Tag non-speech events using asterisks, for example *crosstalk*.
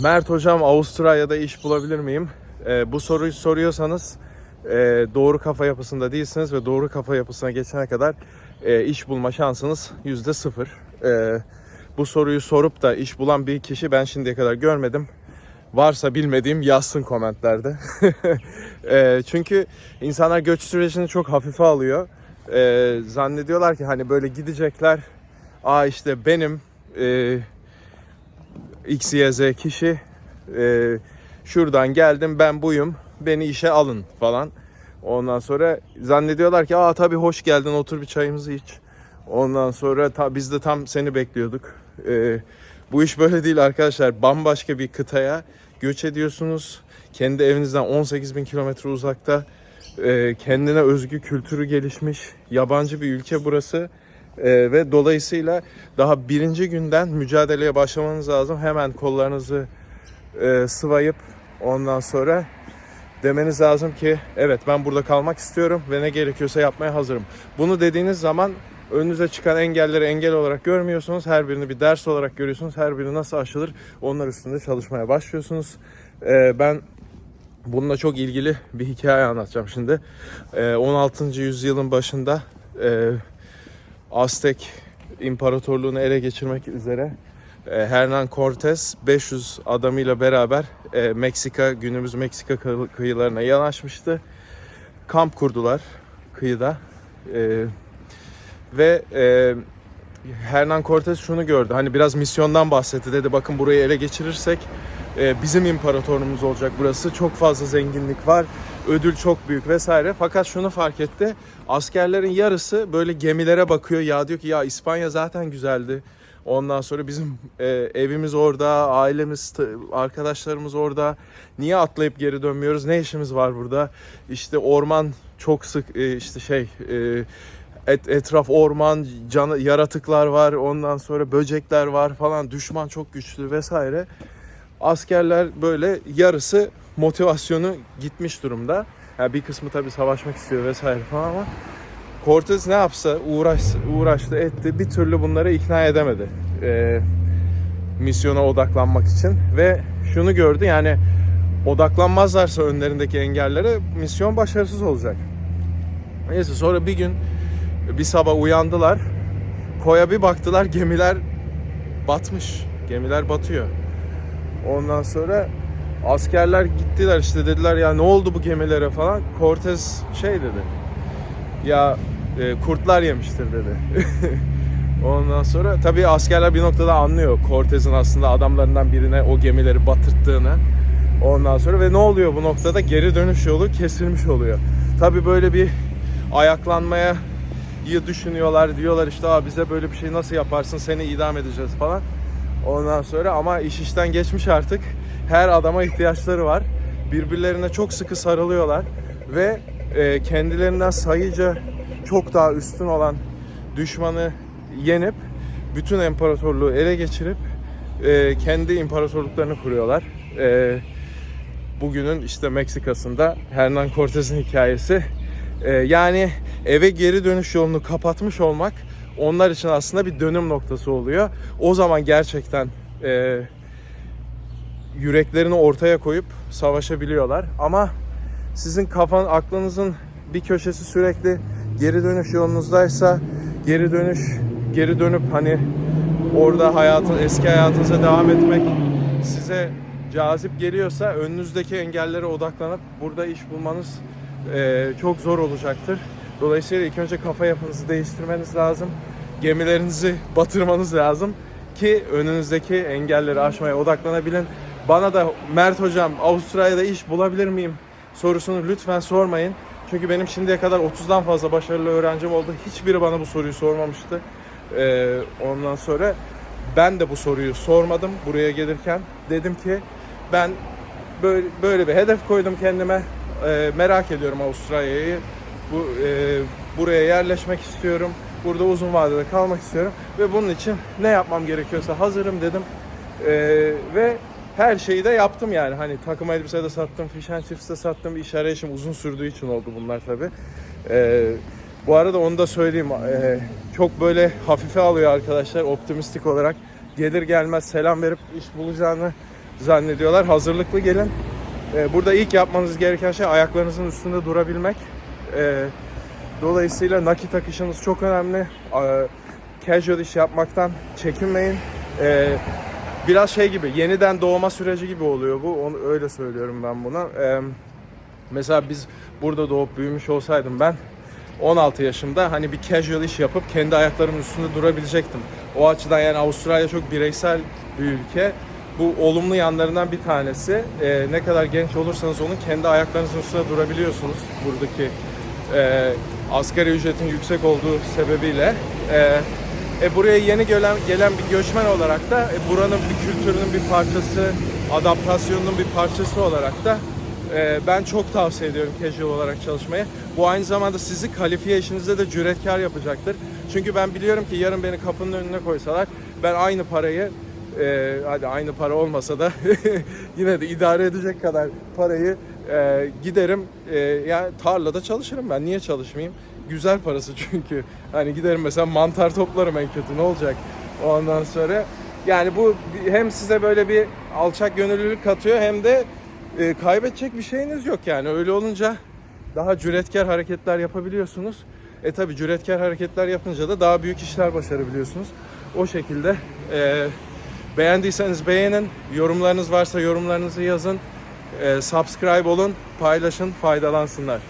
Mert hocam Avustralya'da iş bulabilir miyim? Ee, bu soruyu soruyorsanız e, doğru kafa yapısında değilsiniz ve doğru kafa yapısına geçene kadar e, iş bulma şansınız yüzde sıfır. Ee, bu soruyu sorup da iş bulan bir kişi ben şimdiye kadar görmedim. Varsa bilmediğim yazsın komentlerde. *laughs* Ee, çünkü insanlar göç sürecini çok hafife alıyor. Ee, zannediyorlar ki hani böyle gidecekler. Aa işte benim e, X, Y, Z kişi e, şuradan geldim ben buyum beni işe alın falan. Ondan sonra zannediyorlar ki aa tabii hoş geldin otur bir çayımızı iç. Ondan sonra ta, biz de tam seni bekliyorduk. E, bu iş böyle değil arkadaşlar. Bambaşka bir kıtaya göç ediyorsunuz. Kendi evinizden 18 bin kilometre uzakta e, kendine özgü kültürü gelişmiş yabancı bir ülke burası. Ee, ve dolayısıyla daha birinci günden mücadeleye başlamanız lazım. Hemen kollarınızı e, sıvayıp ondan sonra demeniz lazım ki evet ben burada kalmak istiyorum ve ne gerekiyorsa yapmaya hazırım. Bunu dediğiniz zaman önünüze çıkan engelleri engel olarak görmüyorsunuz. Her birini bir ders olarak görüyorsunuz. Her biri nasıl aşılır onlar üstünde çalışmaya başlıyorsunuz. Ee, ben bununla çok ilgili bir hikaye anlatacağım şimdi. Ee, 16. yüzyılın başında e, Aztek İmparatorluğunu ele geçirmek üzere e, Hernan Cortez 500 adamıyla beraber e, Meksika günümüz Meksika kı- kıyılarına yanaşmıştı. Kamp kurdular kıyıda. E, ve Hernan Cortez şunu gördü. Hani biraz misyondan bahsetti. Dedi bakın burayı ele geçirirsek e, bizim imparatorluğumuz olacak burası. Çok fazla zenginlik var. Ödül çok büyük vesaire. Fakat şunu fark etti. Askerlerin yarısı böyle gemilere bakıyor. Ya diyor ki ya İspanya zaten güzeldi. Ondan sonra bizim e, evimiz orada, ailemiz, arkadaşlarımız orada. Niye atlayıp geri dönmüyoruz? Ne işimiz var burada? İşte orman çok sık e, işte şey e, et, etraf orman, can, yaratıklar var. Ondan sonra böcekler var falan. Düşman çok güçlü vesaire. Askerler böyle yarısı motivasyonu gitmiş durumda. Yani bir kısmı tabii savaşmak istiyor vesaire falan ama Cortez ne yapsa uğraş, uğraştı etti bir türlü bunları ikna edemedi. Ee, misyona odaklanmak için ve şunu gördü yani odaklanmazlarsa önlerindeki engellere misyon başarısız olacak. Neyse sonra bir gün bir sabah uyandılar. Koya bir baktılar gemiler batmış. Gemiler batıyor. Ondan sonra askerler gittiler işte dediler ya ne oldu bu gemilere falan. Cortez şey dedi. Ya e, kurtlar yemiştir dedi. *laughs* Ondan sonra tabii askerler bir noktada anlıyor Cortez'in aslında adamlarından birine o gemileri batırttığını. Ondan sonra ve ne oluyor bu noktada? Geri dönüş yolu kesilmiş oluyor. Tabii böyle bir ayaklanmaya iyi düşünüyorlar. Diyorlar işte Aa, bize böyle bir şey nasıl yaparsın seni idam edeceğiz falan. Ondan sonra ama iş işten geçmiş artık. Her adama ihtiyaçları var. Birbirlerine çok sıkı sarılıyorlar ve e, kendilerinden sayıca çok daha üstün olan düşmanı yenip bütün imparatorluğu ele geçirip e, kendi imparatorluklarını kuruyorlar. E, bugünün işte Meksika'sında Hernan Cortez'in hikayesi. E, yani eve geri dönüş yolunu kapatmış olmak onlar için aslında bir dönüm noktası oluyor. O zaman gerçekten e, yüreklerini ortaya koyup savaşabiliyorlar. Ama sizin kafan, aklınızın bir köşesi sürekli geri dönüş yolunuzdaysa geri dönüş, geri dönüp hani orada hayatın eski hayatınıza devam etmek size cazip geliyorsa önünüzdeki engellere odaklanıp burada iş bulmanız eee, çok zor olacaktır. Dolayısıyla ilk önce kafa yapınızı değiştirmeniz lazım. Gemilerinizi batırmanız lazım ki önünüzdeki engelleri aşmaya odaklanabilin. Bana da Mert hocam Avustralya'da iş bulabilir miyim sorusunu lütfen sormayın. Çünkü benim şimdiye kadar 30'dan fazla başarılı öğrencim oldu. Hiçbiri bana bu soruyu sormamıştı. Ee, ondan sonra ben de bu soruyu sormadım buraya gelirken. Dedim ki ben böyle, böyle bir hedef koydum kendime. Ee, merak ediyorum Avustralya'yı. Bu e, buraya yerleşmek istiyorum. Burada uzun vadede kalmak istiyorum ve bunun için ne yapmam gerekiyorsa hazırım dedim. Ee, ve her şeyi de yaptım yani. Hani takım elbise de sattım, fish and chips de sattım. İş arayışım uzun sürdüğü için oldu bunlar tabi. bu arada onu da söyleyeyim. Ee, çok böyle hafife alıyor arkadaşlar optimistik olarak. Gelir gelmez selam verip iş bulacağını zannediyorlar. Hazırlıklı gelin. E, burada ilk yapmanız gereken şey ayaklarınızın üstünde durabilmek. E, dolayısıyla nakit akışınız çok önemli. E, casual iş yapmaktan çekinmeyin. E, biraz şey gibi yeniden doğma süreci gibi oluyor bu. Onu öyle söylüyorum ben buna. E, mesela biz burada doğup büyümüş olsaydım ben 16 yaşımda hani bir casual iş yapıp kendi ayaklarımın üstünde durabilecektim. O açıdan yani Avustralya çok bireysel bir ülke. Bu olumlu yanlarından bir tanesi. Ee, ne kadar genç olursanız onun kendi ayaklarınızın üstünde durabiliyorsunuz. Buradaki e, asgari ücretin yüksek olduğu sebebiyle. E, e, buraya yeni gelen, gelen bir göçmen olarak da e, buranın bir kültürünün bir parçası, adaptasyonunun bir parçası olarak da ee, ben çok tavsiye ediyorum casual olarak çalışmayı. Bu aynı zamanda sizi kalifiye işinizde de cüretkar yapacaktır. Çünkü ben biliyorum ki yarın beni kapının önüne koysalar ben aynı parayı e, hadi aynı para olmasa da *laughs* yine de idare edecek kadar parayı e, giderim e, yani tarlada çalışırım ben niye çalışmayayım? Güzel parası *laughs* çünkü. Hani giderim mesela mantar toplarım en kötü ne olacak? Ondan sonra yani bu hem size böyle bir alçak gönüllülük katıyor hem de e, kaybedecek bir şeyiniz yok yani. Öyle olunca daha cüretkar hareketler yapabiliyorsunuz. E tabi cüretkar hareketler yapınca da daha büyük işler başarabiliyorsunuz. O şekilde e, beğendiyseniz beğenin. Yorumlarınız varsa yorumlarınızı yazın. E, subscribe olun, paylaşın, faydalansınlar.